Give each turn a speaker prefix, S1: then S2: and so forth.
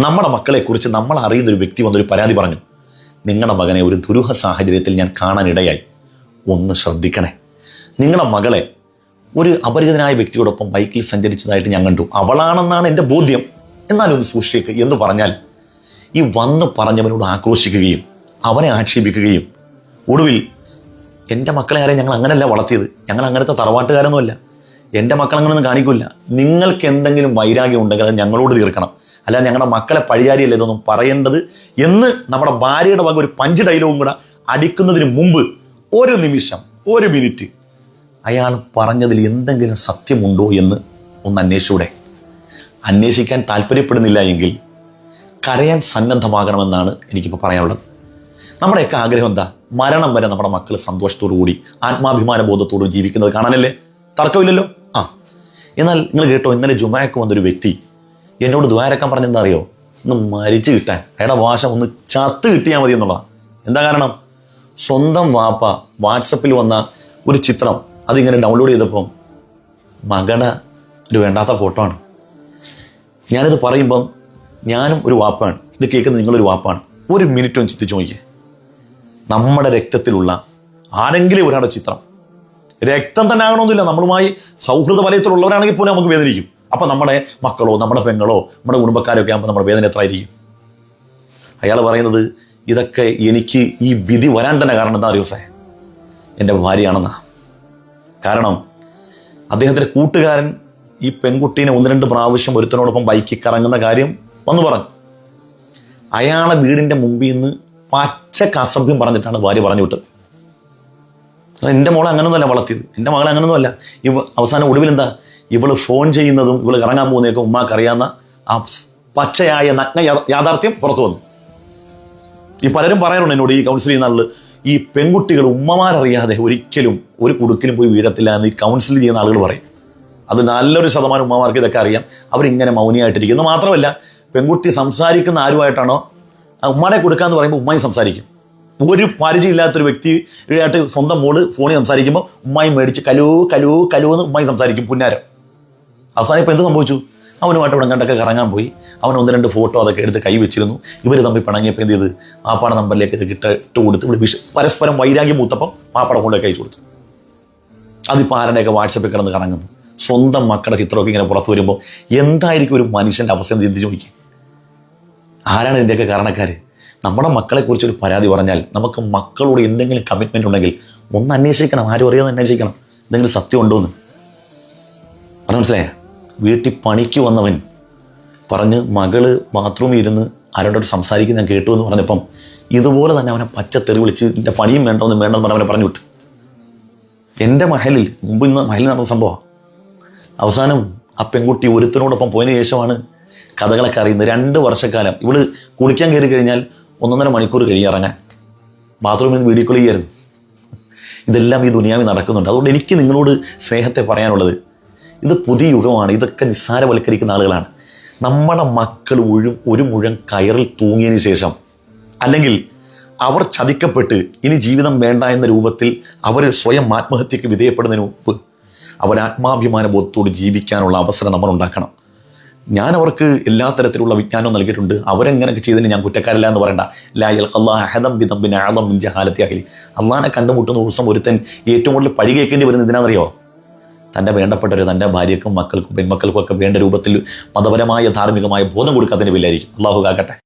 S1: നമ്മുടെ മക്കളെക്കുറിച്ച് നമ്മൾ അറിയുന്ന ഒരു വ്യക്തി വന്നൊരു പരാതി പറഞ്ഞു. നിങ്ങളുടെ മകനെ ഒരു ദുരൂഹ സാഹചര്യത്തിൽ ഞാൻ കാണാനിടയായി ഒന്ന് ശ്രദ്ധിക്കണേ. നിങ്ങളുടെ മകളെ ഒരു അപരിചിതനായ വ്യക്തിയോടൊപ്പം ബൈക്കിൽ സഞ്ചരിച്ചതായിട്ട് ഞാൻ കണ്ടു. അവളാണെന്നാണ് എന്റെ ബോധ്യം. എന്നാലും ഒന്ന് സൂക്ഷിക്കുക എന്ന് പറഞ്ഞാൽ ഈ വന്ന് പറഞ്ഞവനോട് ആക്രോശിക്കുകയും അവനെ ആക്ഷേപിക്കുകയും ഒടുവിൽ എന്റെ മക്കളെ ആരെയും ഞങ്ങൾ അങ്ങനെയല്ല വളർത്തിയത്. ഞങ്ങൾ അങ്ങനത്തെ തറവാട്ടുകാരൊന്നുമല്ല. എന്റെ മക്കൾ അങ്ങനെയൊന്നും കാണിക്കില്ല നിങ്ങൾക്ക് എന്തെങ്കിലും വൈരാഗ്യം ഉണ്ടെങ്കിൽ അത് ഞങ്ങളോട് തീർക്കണം. അല്ല ഞങ്ങളുടെ മക്കളെ പഴിയാരിയല്ല ഇതൊന്നും പറയേണ്ടത് എന്ന് നമ്മുടെ ഭാര്യയുടെ വക ഒരു പഞ്ച് ഡയലോഗും കൂടെ അടിക്കുന്നതിന് മുമ്പ് ഒരു നിമിഷം ഒരു മിനിറ്റ് അയാൾ പറഞ്ഞതിൽ എന്തെങ്കിലും സത്യമുണ്ടോ എന്ന് ഒന്ന് അന്വേഷിച്ചൂടെ. അന്വേഷിക്കാൻ താല്പര്യപ്പെടുന്നില്ല എങ്കിൽ കരയാൻ സന്നദ്ധമാകണമെന്നാണ് എനിക്കിപ്പോൾ പറയാനുള്ളത്. നമ്മുടെയൊക്കെ ആഗ്രഹം എന്താ? മരണം വരെ നമ്മുടെ മക്കൾ സന്തോഷത്തോടു കൂടി ആത്മാഭിമാന ബോധത്തോടും ജീവിക്കുന്നത് കാണാനല്ലേ? തർക്കമില്ലല്ലോ? ആ. എന്നാൽ നിങ്ങൾ കേട്ടോ ഇന്നലെ ജുമായക്ക് വന്നൊരു വ്യക്തി എന്നോട് ദ്വാരക്കാൻ പറഞ്ഞെന്താ അറിയോ ഒന്ന് മരിച്ചു കിട്ടാൻ. അയാളുടെ ഭാഷ ഒന്ന് ചത്ത് കിട്ടിയാൽ മതി എന്നുള്ളതാണ് എന്താ കാരണം? സ്വന്തം വാപ്പ വാട്സപ്പിൽ വന്ന ഒരു ചിത്രം അതിങ്ങനെ ഡൗൺലോഡ് ചെയ്തപ്പം മകടെ ഒരു വേണ്ടാത്ത ഫോട്ടോ ആണ്. ഞാനിത് പറയുമ്പം ഞാനും ഒരു വാപ്പാണ്. ഇത് കേൾക്കുന്നത് നിങ്ങളൊരു വാപ്പാണ്. ഒരു മിനിറ്റ് ഒന്ന് ചിന്തിച്ചു നോക്കിയേ. നമ്മുടെ രക്തത്തിലുള്ള ആരെങ്കിലും ഒരാളുടെ ചിത്രം. രക്തം തന്നെ ആകണമെന്നില്ല നമ്മളുമായി സൗഹൃദ വലയത്തിലുള്ളവരാണെങ്കിൽ പോലും നമുക്ക് വേദനിക്കും. അപ്പം നമ്മുടെ മക്കളോ നമ്മുടെ പെങ്ങളോ നമ്മുടെ കുടുംബക്കാരോ ഒക്കെ ആകുമ്പോൾ നമ്മുടെ വേദന എത്രയായിരിക്കും? അയാൾ പറയുന്നത് ഇതൊക്കെ എനിക്ക് ഈ വിധി വരാൻ തന്നെ കാരണം എന്താ അറിയോ സാർ എന്റെ ഭാര്യയാണെന്നാ. കാരണം അദ്ദേഹത്തിന്റെ കൂട്ടുകാരൻ ഈ പെൺകുട്ടീനെ ഒന്ന് രണ്ട് പ്രാവശ്യം ഒരുത്തനോടൊപ്പം ബൈക്കിൽ കറങ്ങുന്ന കാര്യം വന്നു പറഞ്ഞു. അയാളെ വീടിന്റെ മുമ്പിൽ നിന്ന് പച്ച കസഭ്യം പറഞ്ഞിട്ടാണ് ഭാര്യ പറഞ്ഞു വിട്ടത്. എന്റെ മോളെ അങ്ങനൊന്നുമല്ല വളർത്തിയത്. എന്റെ മകളെ അങ്ങനൊന്നുമല്ല. ഇവ അവസാനം ഒടുവിൽ എന്താ ഇവൾ ഫോൺ ചെയ്യുന്നതും ഇവൾ കറങ്ങാൻ പോകുന്നതൊക്കെ ഉമ്മാക്കറിയാവുന്ന ആ പച്ചയായ നഗ്ന യാഥാർത്ഥ്യം പുറത്തു വന്നു. ഈ പലരും പറയാറുണ്ട് എന്നോട് ഈ കൗൺസിൽ ചെയ്യുന്ന ഈ പെൺകുട്ടികൾ ഉമ്മമാരറിയാതെ ഒരിക്കലും ഒരു കുടുക്കിലും പോയി വീഴത്തില്ല എന്ന് ഈ കൗൺസിൽ ചെയ്യുന്ന ആളുകൾ പറയും. അത് നല്ലൊരു ശതമാനം ഉമ്മമാർക്ക് ഇതൊക്കെ അറിയാം. അവരിങ്ങനെ മൗനിയായിട്ടിരിക്കുന്നു. മാത്രമല്ല പെൺകുട്ടി സംസാരിക്കുന്ന ആരുമായിട്ടാണോ? ആ ഉമ്മാടെ കൊടുക്കാന്ന് പറയുമ്പോൾ ഉമ്മയും സംസാരിക്കും. ഒരു പരിചയമില്ലാത്തൊരു വ്യക്തിയായിട്ട് സ്വന്തം മോൾ ഫോണിൽ സംസാരിക്കുമ്പോൾ ഉമ്മായി മേടിച്ച് കലോ കലോ കലോ എന്ന് ഉമ്മായി സംസാരിക്കും പുന്നാരം. അവസാനം ഇപ്പം എന്ത് സംഭവിച്ചു? അവനുമായിട്ട് ഇവിടെ കണ്ടൊക്കെ കറങ്ങാൻ പോയി. അവൻ ഒന്ന് രണ്ട് ഫോട്ടോ അതൊക്കെ എടുത്ത് കൈ വെച്ചിരുന്നു. ഇവർ തമ്മിൽ പിണങ്ങിയപ്പോൾ എന്ത് ചെയ്ത്? മാപ്പാട നമ്പറിലേക്ക് ഇത് കിട്ട ഇട്ട് കൊടുത്ത് ഇവിടെ വിഷ പരസ്പരം വൈരാഗ്യം മൂത്തപ്പം മാപ്പാട കൊണ്ടൊക്കെ അയച്ചു കൊടുത്തു. അതിപ്പോൾ ആരുടെയൊക്കെ വാട്സപ്പിൽ കിടന്ന് കറങ്ങുന്നു. സ്വന്തം മക്കളുടെ ചിത്രമൊക്കെ ഇങ്ങനെ പുറത്തു വരുമ്പോൾ എന്തായിരിക്കും ഒരു മനുഷ്യന്റെ അവസ്ഥ ചിന്തിച്ച് നോക്കി ആരാണ് ഇതിന്റെയൊക്കെ കാരണക്കാർ നമ്മുടെ മക്കളെക്കുറിച്ച് ഒരു പരാതി പറഞ്ഞാൽ നമുക്ക് മക്കളോട് എന്തെങ്കിലും കമ്മിറ്റ്മെന്റ് ഉണ്ടെങ്കിൽ ഒന്ന് അന്വേഷിക്കണം ആരും അറിയാതെ അന്വേഷിക്കണം. എന്തെങ്കിലും സത്യം ഉണ്ടോ എന്ന് പറഞ്ഞു മനസ്സിലായേ? വീട്ടിൽ പണിക്ക് വന്നവൻ പറഞ്ഞ് മകൾ ബാത്റൂമിൽ ഇരുന്ന് ആരോടൊരു സംസാരിക്കുന്ന കേട്ടു എന്ന് പറഞ്ഞപ്പം ഇതുപോലെ തന്നെ അവനെ പച്ചത്തെറി വിളിച്ച് എന്റെ പണിയും വേണ്ടോന്ന് വേണ്ടെന്ന് പറഞ്ഞ് പറഞ്ഞു വിട്ടു. എന്റെ മഹലിൽ മുമ്പ് ഇന്ന് മഹലിൽ നടന്ന സംഭവമാണ് അവസാനം ആ പെൺകുട്ടി ഒരുത്തനോടൊപ്പം പോയതിനു ശേഷമാണ് കഥകളൊക്കെ അറിയുന്നത്. രണ്ട് വർഷക്കാലം. ഇവൾ കുളിക്കാൻ കയറി കഴിഞ്ഞാൽ ഒന്നൊന്നര മണിക്കൂർ കഴിയിറങ്ങാൻ ബാത്റൂമിൽ നിന്ന് വീഡിയോ കോൾ ചെയ്യരുത് ഇതെല്ലാം ഈ ദുനിയാവിൽ നടക്കുന്നുണ്ട്. അതുകൊണ്ട് എനിക്ക് നിങ്ങളോട് സ്നേഹത്തെ പറയാനുള്ളത് ഇത് പുതിയ യുഗമാണ്. ഇതൊക്കെ നിസ്സാരവൽക്കരിക്കുന്ന ആളുകളാണ്. നമ്മുടെ മക്കൾ ഒരു ഒരു മുഴം കയറിൽ തൂങ്ങിയതിന് ശേഷം അല്ലെങ്കിൽ അവർ ചതിക്കപ്പെട്ട് ഇനി ജീവിതം വേണ്ട എന്ന രൂപത്തിൽ അവർ സ്വയം ആത്മഹത്യക്ക് വിധേയപ്പെടുന്നതിന് മുമ്പ് അവർ ആത്മാഭിമാന ബോധത്തോട് ജീവിക്കാനുള്ള അവസരം നമ്മൾ ഉണ്ടാക്കണം. ഞാൻ അവർക്ക് എല്ലാ തരത്തിലുള്ള വിജ്ഞാനവും നൽകിയിട്ടുണ്ട്. അവരെങ്ങനെയൊക്കെ ചെയ്തതിന് ഞാൻ കുറ്റക്കാരല്ല എന്ന് പറയണ്ട. ലായൽ അള്ളാഹദം ബിദംബിൻ ആദം മിൻ ജഹാലത്തി അഹലി അള്ളഹാനെ കണ്ടുമുട്ടുന്ന ദിവസം ഒരുത്തൻ ഏറ്റവും കൂടുതൽ പഴി കേൾക്കേണ്ടി വരുന്നത് ഇതിനാണെന്നറിയോ? തന്റെ വേണ്ടപ്പെട്ടവർ തന്റെ ഭാര്യക്കും മക്കൾക്കും പെൺമക്കൾക്കും ഒക്കെ വേണ്ട രൂപത്തിൽ മതപരമായ ധാർമ്മികമായ ബോധം കൊടുക്കാത്തതിന് വില്ലായിരിക്കും അള്ളാഹു കാക്കട്ടെ.